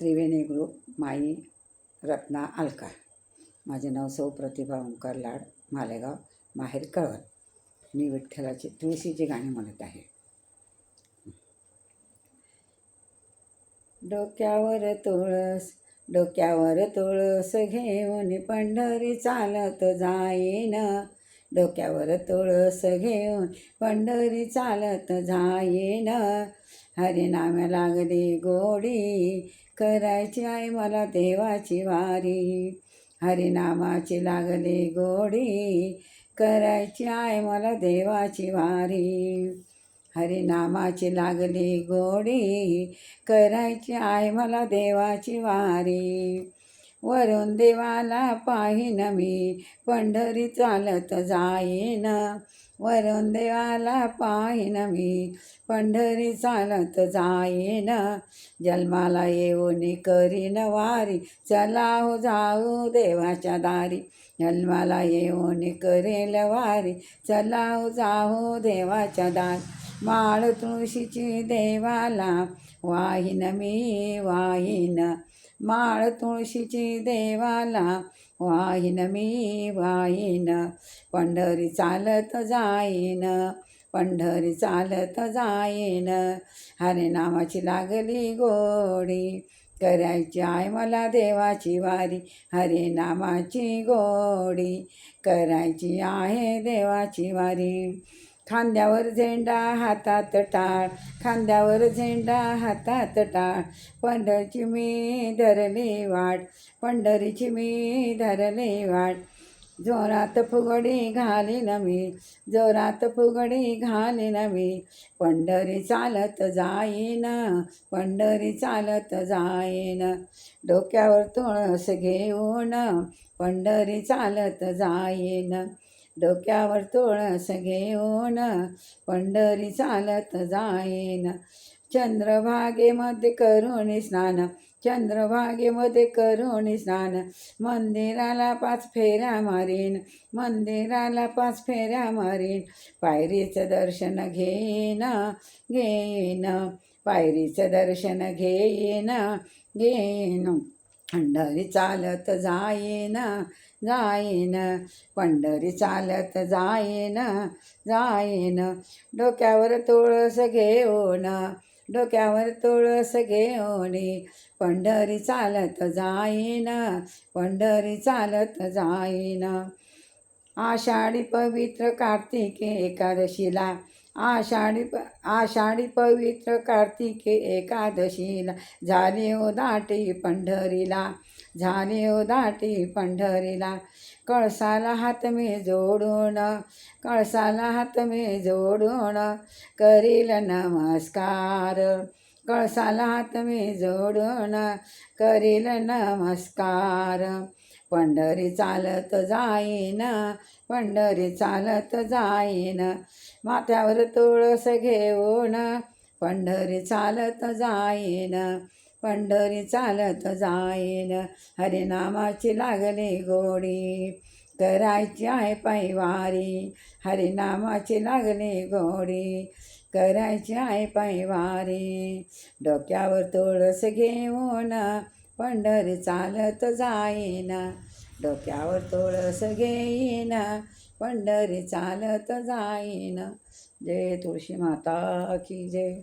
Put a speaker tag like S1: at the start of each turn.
S1: त्रिवेणी group माई रत्ना अलका माझे नाव सौ प्रतिभा ओंकार लाड मालेगाव माहेर कळवत मी विठ्ठलाची तुळशीची गाणी म्हणत आहे. डोक्यावर तुळस डोक्यावर तुळस घेऊन पंढरी चालत जाईन. डोक्यावर तुळस घेऊन पंढरी चालत जाईन. हरिनाम लागली गोडी करायची आहे मला देवाची वारी. हरिनामाची लागली गोडी. करायची आहे मला देवाची वारी. हरिनामाची लागली गोडी. करायची आहे मला देवाची वारी. वरून देवाला पाहिन मी. पंढरी चालत जाईन. वरून देवाला पाहिन मी. पंढरी चालत जाईन. जन्माला येऊन करीन वारी. चला हो जाऊ देवाच्या दारी. जन्माला येऊन करेल वारी. चला हो जाऊ देवाच्या दारी. माळ तुळशीची देवाला वाहीन मी वाहीन. माळ तुळशीची देवाला वाहीन मी वाहिन पंढरी चालत जाईन पंढरी चालत जाईन. हरिनामाची लागली गोडी करायची आहे मला देवाची वारी. हरिनामाची गोडी करायची आहे देवाची वारी. खांद्यावर झेंडा हातात टाळ. खांद्यावर झेंडा हातात टाळ. पंढरीची मी धरले वाट. पंढरीची मी धरले वाट. जोरात फुगडी घालीन मी. जोरात फुगडी घालीन मी. पंढरी चालत जाईन. पंढरी चालत जाईन. डोक्यावर तुळस घेऊन पंढरी चालत जाईन. डोक्यावर तुळस घेऊन पंढरी चालत जाईन. चंद्रभागेमध्ये करून स्नान चंद्रभागेमध्ये करून स्नान. मंदिराला पाच फेऱ्या मारीन मंदिराला पाच फेऱ्या मारीन. पायरीचं दर्शन घेईन घेईन. पायरीचं दर्शन घेईन घेईन. पंढरी चालत जाईन जाईन पंढरी चालत जाईन जाईन डोक्यावर तुळस घेऊन डोक्यावर तुळस घेऊन. पंढरी चालत जाईन पंढरी चालत जाईन आषाढी पवित्र कार्तिके एकादशीला आषाढी प आषाढी पवित्र कार्तिके एकादशीला. झाली ओ दाटी पंढरीला झाली ओ दाटी पंढरीला. कळसाला हात मी जोडून कळसाला हात मी जोडून करील नमस्कार. कळसाला हात मी जोडून करील नमस्कार. पंढरी चालत जाईन पंढरी चालत जाईन. माथ्यावर तुळस घेऊन पंढरी चालत जाईन पंढरी चालत जाईन. हरिनामाची लागली गोडी करायची आहे पैवारी. हरिनामाची लागली गोडी करायची आहे पैवारी. डोक्यावर तुळस घेऊन पंढरी चालत जाईन. डोक्यावर तुळस घेईन. पंढरी चालत जाईन. जय तुळशी माता की जय.